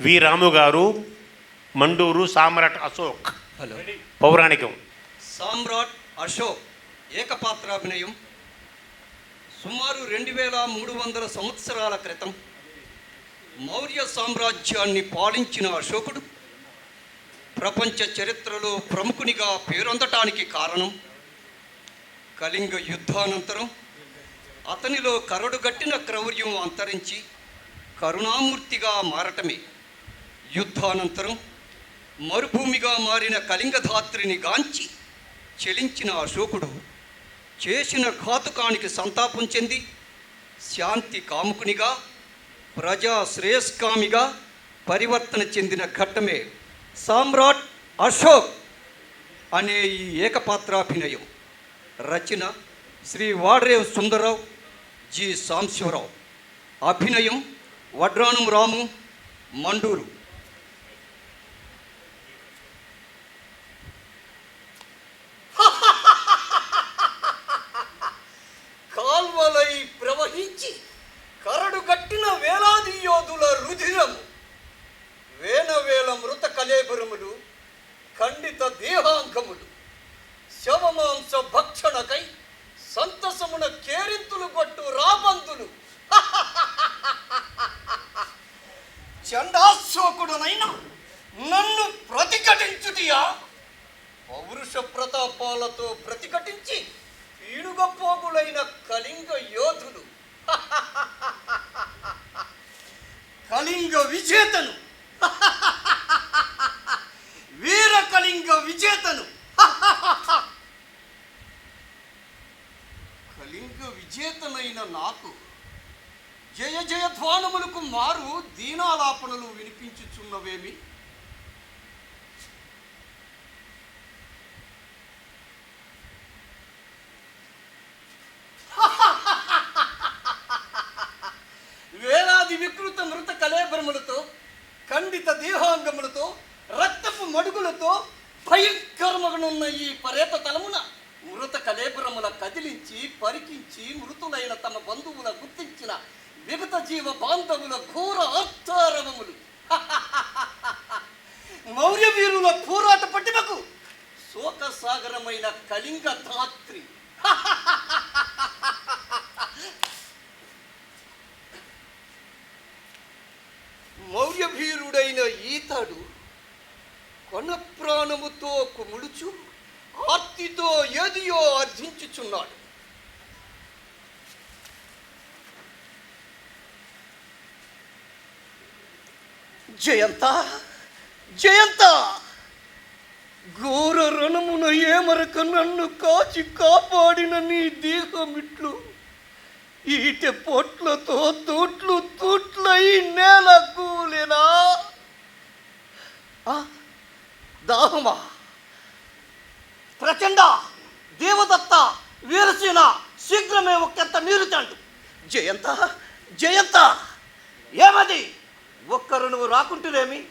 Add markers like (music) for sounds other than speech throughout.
వి రాము గారు మండూరు సామ్రాట్ అశోక్. హలో. పౌరాణికం. సామ్రాట్ అశోక్ ఏకపాత్రాభినయం. సుమారు రెండు వేల మూడు వందల సంవత్సరాల క్రితం మౌర్య సామ్రాజ్యాన్ని పాలించిన అశోకుడు ప్రపంచ చరిత్రలో ప్రముఖునిగా పేరొందటానికి కారణం కళింగ యుద్ధానంతరం అతనిలో కరడుగట్టిన క్రౌర్యం అంతరించి కరుణామూర్తిగా మారటమే. యుద్ధానంతరం మరుభూమిగా మారిన కళింగధాత్రిని గాంచి చెలించిన అశోకుడు చేసిన ఘాతుకానికి సంతాపం చెంది శాంతి కాముకునిగా ప్రజా శ్రేయస్కామిగా పరివర్తన చెందిన ఘట్టమే సామ్రాట్ అశోక్ అనే ఈ ఏకపాత్రాభినయం. రచన శ్రీ వాడ్రేవ్ సుందరరావు జి. సాంశివరావు. అభినయం వడ్రాణం రాము మండూరు. ప్రతాపాలతో ప్రతిఘటించి ఈడుగపోగులైన కళింగ యోధులు. (laughs) కళింగ విజేతను. (laughs) వీర కళింగ విజేతను. (laughs) కళింగ విజేతనైన నాకు జయ జయధ్వానములకు మారు దీనాలాపనలు వినిపించుచున్నవేమి? మడుగులతో భయంకరమగనున్న ఈ పరేత తలమున మృత కలేబరముల కదిలించి పరికించి మృతులైన తమ బంధువుల గుర్తించిన విగత జీవ బాంధవుల ఘోర అర్థారవములు (laughs) మౌర్య వీరుల పోరాట పట్టిమకు శోకసాగరమైన కళింగ ధాత్రి. (laughs) మౌర్యభీరుడైన ఈతడు కొన ప్రాణముతో కుముడుచు ఆర్తితో ఏదియో అర్జించుచున్నాడు జయంత జయంత! ఘోర రణమున ఏమరక నన్ను కాచి కాపాడిన నీ దేహమిట్లు. ఈటె పొట్లతో తూట్లు తూట్లై నేల కూలినా. ఆ, దాహమా ప్రచండ దేవదత్త వీరసేన శీఘ్రమే ఒకంత నీరు తండు. జయంత జయంత. ఏమది? ఒక్కరు నువ్వు రాకుంటులేమి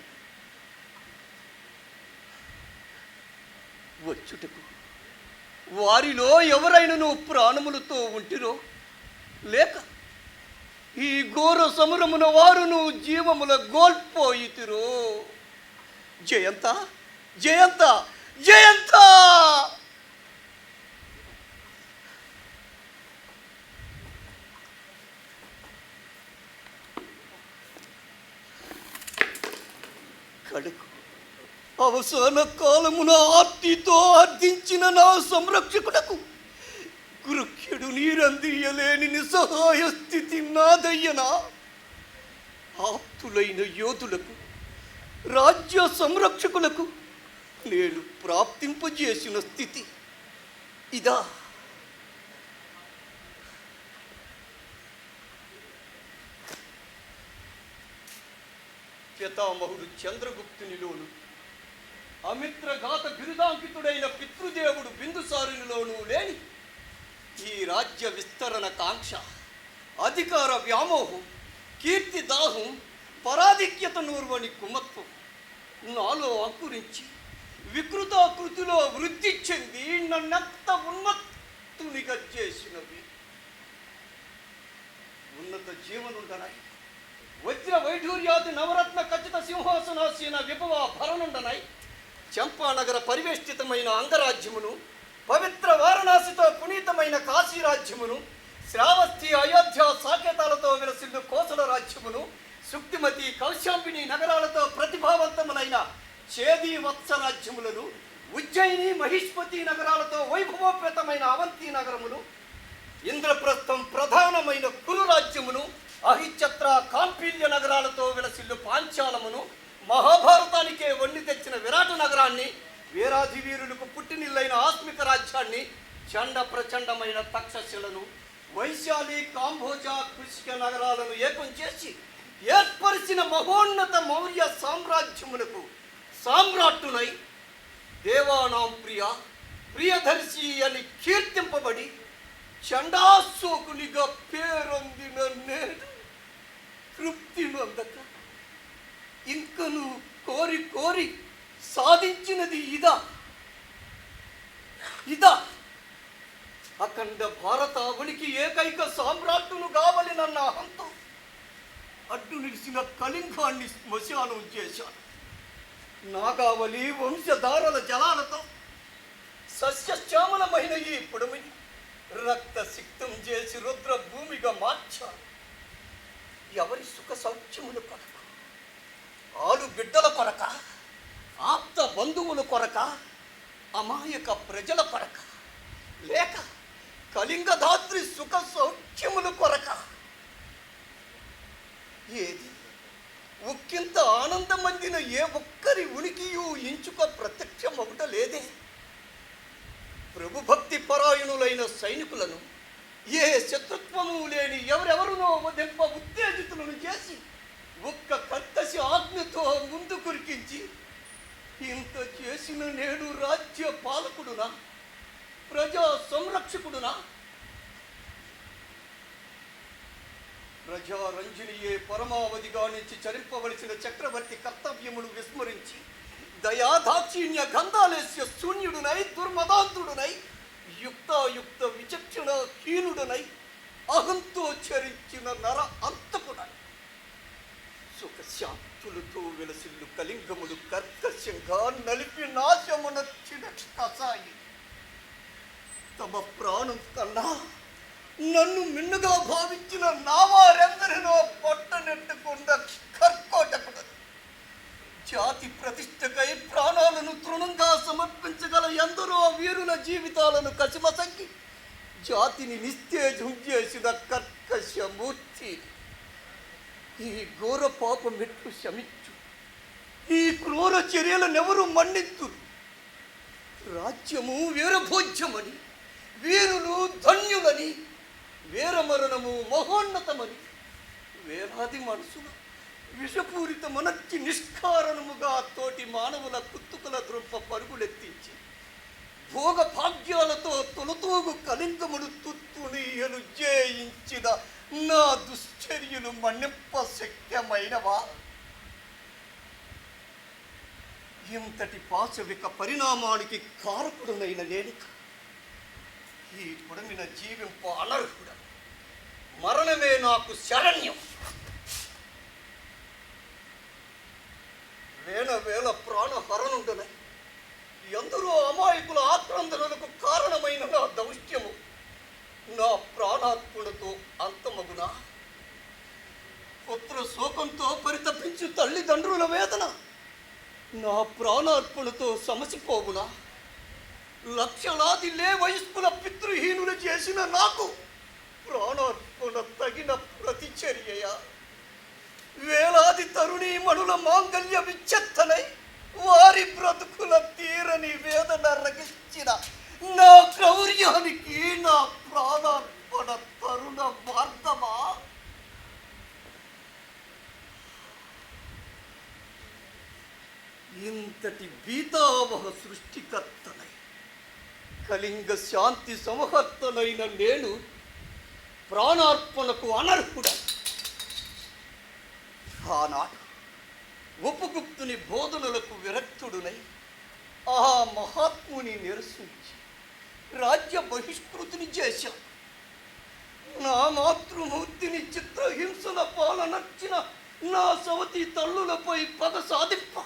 వచ్చుటకు. వారిలో ఎవరైనా నువ్వు ప్రాణములతో ఉంటిరో? లేక ఈ ఘోర సమరమున వారు నువ్వు జీవముల గోల్పోయితిరో? జయంత జయంత! జయంత! కడుకు. అవసాన కాలమున ఆర్తితో అర్థించిన నా సంరక్షకుడకు గురుఖ్యుడు నీరందియలేని నిస్సహాయ స్థితి నాదయ్యనా. ఆప్తులైన యోధులకు రాజ్య సంరక్షకులకు నేను ప్రాప్తింపజేసిన స్థితి. ఇదా. పితామహుడు చంద్రగుప్తునిలోను అమిత్రఘాత బిరుదాంకితుడైన పితృదేవుడు బిందుసారునిలోనూ లేని ఈ రాజ్య విస్తరణ కాంక్ష అధికార వ్యామోహం కీర్తి దాహం పరాధిక్యత నూర్వని కుమత్వం నాలో అంకురించి వికృతాకృతిలో వృద్ధి చెంది నన్నెంత ఉన్మత్తునిగా చేసినవి. ఉన్నత జీవనుండనాయి వజ్ర వైఢూర్యాది నవరత్న ఖచ్చిత సింహాసనాసీన విభవ భరణుండనై? చంపానగర పరివేష్టితమైన అంగరాజ్యమును పవిత్ర వారణాసితో పునీతమైన కాశీరాజ్యమును శ్రావస్తి అయోధ్య సాకేతాలతో విలసిల్లు కోసల రాజ్యమును సుక్తిమతి కౌశాంబిని నగరాలతో ప్రతిభావంతములైన చేది వత్స రాజ్యములను ఉజ్జయిని మహిష్పతి నగరాలతో వైభవోపేతమైన అవంతి నగరములు ఇంద్రప్రస్థం ప్రధానమైన కురు రాజ్యమును అహిచత్ర కాంపిల్య నగరాలతో విలసిల్లు పాంచాలమును మహాభారతానికే వండి తెచ్చిన విరాట నగరాన్ని వీరాధి వీరులకు పుట్టినిల్లైన ఆస్మిక రాజ్యాన్ని చండ ప్రచండమైన తక్షశిలను వైశాలి కాంభోజ కృషిక నగరాలను ఏకం చేసి ఏర్పరిచిన మహోన్నత మౌర్య సామ్రాజ్యములకు సామ్రాట్టునై దేవానాం ప్రియ ప్రియదర్శి అని కీర్తింపబడి చండాశోకునిగా పేరొందిన నేను తృప్తి నొందక ఇంకను కోరి కోరి సాధించినది ఇదా. ఇదా. అఖండ భారతావనికి ఏకైక సామ్రాట్టును కావలినన్న అహంతో. అడ్డు నిలిచిన కళింగాన్ని శ్మశానం చేశాను. నాగావళి వంశధారల జలాలతో సస్యశ్యామలమైన ఈ పొడమిని రక్త సిక్తం చేసి రుద్ర భూమిగా మార్చాను ఎవరి సుఖ సౌఖ్యముల కొరక? ఆలు బిడ్డల కొరక? ఆప్త బంధువుల కొరక? అమాయక ప్రజల కొరక? లేక కళింగధాత్రి సుఖ సౌఖ్యముల కొరక? ఏది? ఉక్కింత ఆనందమందిన ఏ ఒక్కరి ఉనికియు ఇంచుక ప్రత్యక్షమగుట లేదే. ప్రభుభక్తి పరాయణులైన సైనికులను ఏ శత్రుత్వము లేని ఎవరెవరునో వదింప ఉత్తేజితులను చేసి ఒక్క కత్తసి ఆజ్ఞతో ముందు కురికించి ఇంత చేసిన నేడు రాజ్య పాలకుడునా ప్రజా సంరక్షకుడునా? ప్రజారంజనియే పరమావధిగా నుంచి చరింపవలసిన చక్రవర్తి కర్తవ్యమును విస్మరించి దయాదాక్షిణ్య గంధాలేస్య శూన్యుడునై దుర్మదాంతుడునై యుక్తాయుక్త విచక్షణ హీనుడనై అహంతో చరించిన నర అంతకుడై. సుఖశాంతులతో వెలసిల్లు కలింగములు కర్కశంగా నలిపి నాశమున కసాయి. తమ ప్రాణం కన్నా నన్ను మిన్నుగా భావించిన నావారెందరినో పొట్టనెట్టుకున్న కర్కోటకుడు. జాతి ప్రతిష్టకై ప్రాణాలను తృణంగా సమర్పించగల ఎందరో వీరుల జీవితాలను కసిమసంగి జాతిని నిస్తేజం చేసిన కర్కశమూర్తి. ఈ ఘోర పాపం ఎట్లు శమించు ఈ క్రూర చర్యలనెవరు మన్నిత్తు రాజ్యము వీరభోజ్యమని వీరులు ధన్యులని వీరమరణము మహోన్నతమని వేలాది మనసులు విషపూరిత మనచ్చి నిష్కారణముగా తోటి మానవుల కుత్తుకల దృంప పరుగులెత్తించి భోగ భాగ్యాలతో తొలతోగు కలింగముడు తుత్తునీయలు జయించిన నా దుశ్చర్యలు మన్నింప శక్యమైనవా ఇంతటి పాశవిక పరిణామానికి కారకుడునైన నేనిక ఈ పొడమిన జీవింపు అనర్హుడ మరణమే నాకు శరణ్యం. వేల వేల ప్రాణహరణుండనై ఎందరో అమాయకుల ఆక్రందనలకు కారణమైన నా దౌత్యము నా ప్రాణాత్ములతో అంతమగునా? పుత్ర శోకంతో పరితపించు తల్లిదండ్రుల వేదన నా ప్రాణార్పణతో సమసిపోవునా లక్షలాది లే వయస్కుల పితృహీనులు చేసిన నాకు ప్రాణార్పణ తగిన ప్రతిచర్యయా. వేలాది తరుణీమణుల మాంగల్య విచ్చెత్తనై వారి బ్రతుకుల తీరని వేదన రగించిన నా క్రౌర్యానికి నా ప్రాణార్పణ తరుణ మార్గమా? ఇంతటి భీతావహ సృష్టికర్తనై కళింగ శాంతి సమహర్తనైన నేను ప్రాణార్పణకు అనర్హుడ. ఆనాడు ఉపగుప్తుని బోధనలకు విరక్తుడునై ఆ మహాత్ముని నిరసించి రాజ్య బహిష్కృతిని చేశాను నా మాతృమూర్తిని చిత్రహింసల పాలనర్చిన నా సవతి తల్లులపై పద సాధింప.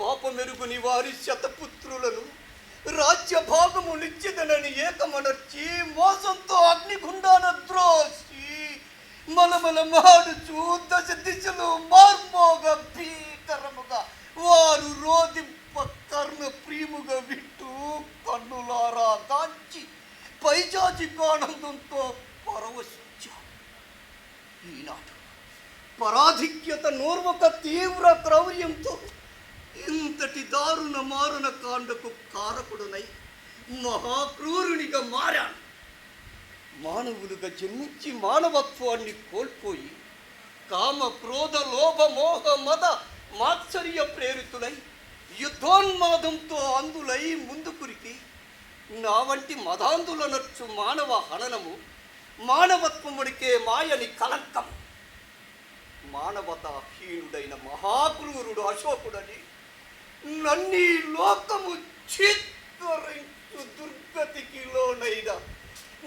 పాపమెరుగుని వారి శతపుత్రులను రాజ్య భాగము నిశ్చితనని ఏకమనర్చి మోసంతో అగ్నిగుండాన ద్రోసి మలమల మాడుచు దశ దిశలు మార్మోగ భీకరముగా వారు రోదింప కర్ణ ప్రియముగా వింటూ కన్నులారా కాంచి పైచాచికానందంతో పరవశించారు ఈనాడు పరాధిక్యత నోర్వక తీవ్ర క్రౌర్యంతో ఇంతటి దారుణ మారుణ కాండకు కారకుడునై మహాక్రూరునిగా మారాను. మానవులుగా జన్మించి మానవత్వాన్ని కోల్పోయి కామ క్రోధ లోభ మోహ మద మాత్సర్య ప్రేరితులై యుద్ధోన్మాదంతో అందులై ముందుకురికి నా వంటి మదాందులనొచ్చు మానవ హననము మానవత్వముడికే మాయని కలంకం మానవతాహీనుడైన మహాక్రూరుడు అశోకుడని నన్నీ లోకము చిత్తరించు దుర్గతికి లోనైనా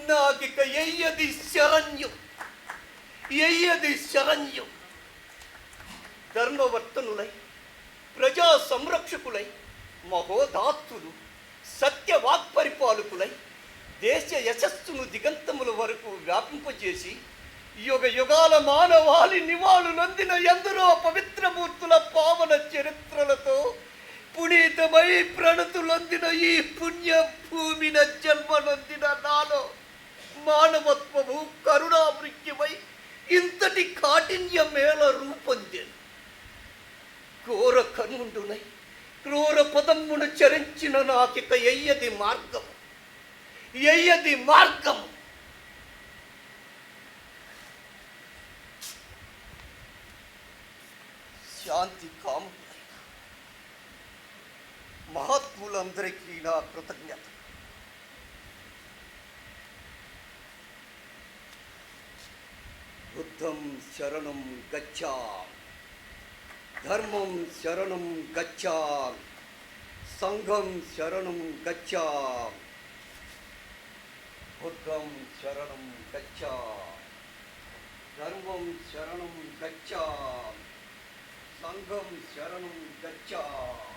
నాకిక ఎయ్యది శరణ్యం. ఎయ్యది శరణ్యం. ధర్మవర్తనులై ప్రజా సంరక్షకులై మహోదాత్తులు సత్యవాక్పరిపాలకులై దేశ యశస్సును దిగంతముల వరకు వ్యాపింపజేసి యుగ యుగాల మానవాళి నివాళులందిన ఎందరో పవిత్రమూర్తుల పావన ప్రణతులందిన ఈ పుణ్య భూమిన జన్మనందిన నాలో మానవత్వము కరుణామృత్యమై ఇంతటి కాఠిన్య మేళ రూపొందాను ఘోర కనుండునై క్రూర పదమ్మును చరించిన నాకిక ఎయ్యది మార్గం ఎయ్యది మార్గం శాంతి కాము మహాత్ములందరికీ నా కృతజ్ఞత బుద్ధం శరణం గచ్చామి ధర్మం శరణం గచ్చామి సంఘం శరణం గచ్చామి బుద్ధం శరణం గచ్చామి ధర్మం శరణం గచ్చామి సంఘం శరణం గచ్చామి